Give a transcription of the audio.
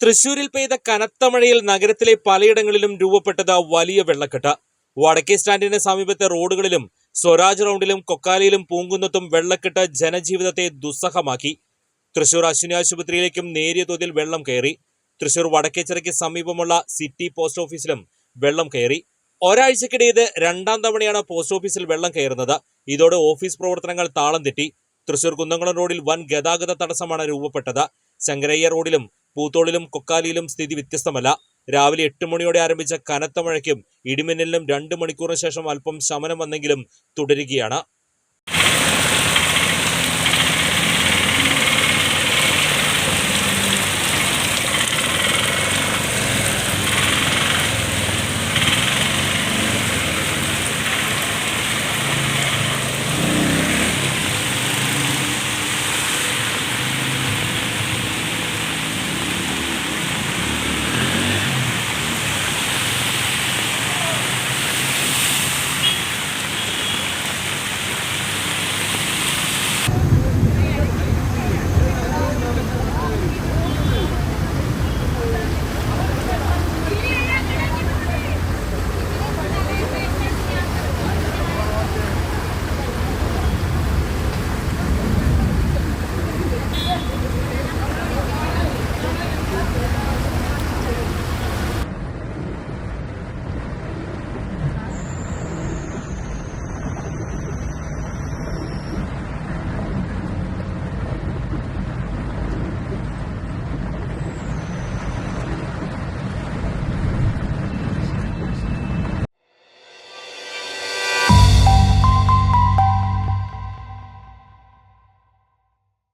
തൃശൂരിൽ പെയ്ത കനത്ത മഴയിൽ നഗരത്തിലെ പലയിടങ്ങളിലും രൂപപ്പെട്ടത് വലിയ വെള്ളക്കെട്ട്. വടക്കേ സ്റ്റാൻഡിന് സമീപത്തെ റോഡുകളിലും സ്വരാജ് റൗണ്ടിലും കൊക്കാലിയിലും പൂങ്കുന്നത്തും വെള്ളക്കെട്ട് ജനജീവിതത്തെ ദുസ്സഹമാക്കി. തൃശൂർ അശ്വിനി ആശുപത്രിയിലേക്കും നേരിയ തോതിൽ വെള്ളം കയറി. തൃശൂർ വടക്കേച്ചിറയ്ക്ക് സമീപമുള്ള സിറ്റി പോസ്റ്റ് ഓഫീസിലും വെള്ളം കയറി. ഒരാഴ്ചക്കിടെ ഇത് രണ്ടാം തവണയാണ് പോസ്റ്റ് ഓഫീസിൽ വെള്ളം കയറുന്നത്. ഇതോടെ ഓഫീസ് പ്രവർത്തനങ്ങൾ താളം തെറ്റി. തൃശൂർ കുന്നംകുളം റോഡിൽ വൻ ഗതാഗത തടസ്സമാണ് രൂപപ്പെട്ടത്. ശങ്കരയ്യ റോഡിലും പൂത്തോളിലും കൊക്കാലിയിലും സ്ഥിതി വ്യത്യസ്തമല്ല. രാവിലെ എട്ട് മണിയോടെ ആരംഭിച്ച കനത്ത മഴയ്ക്കും ഇടിമിന്നലിനും രണ്ട് മണിക്കൂറിന് ശേഷം അല്പം ശമനം വന്നെങ്കിലും തുടരുകയാണ്.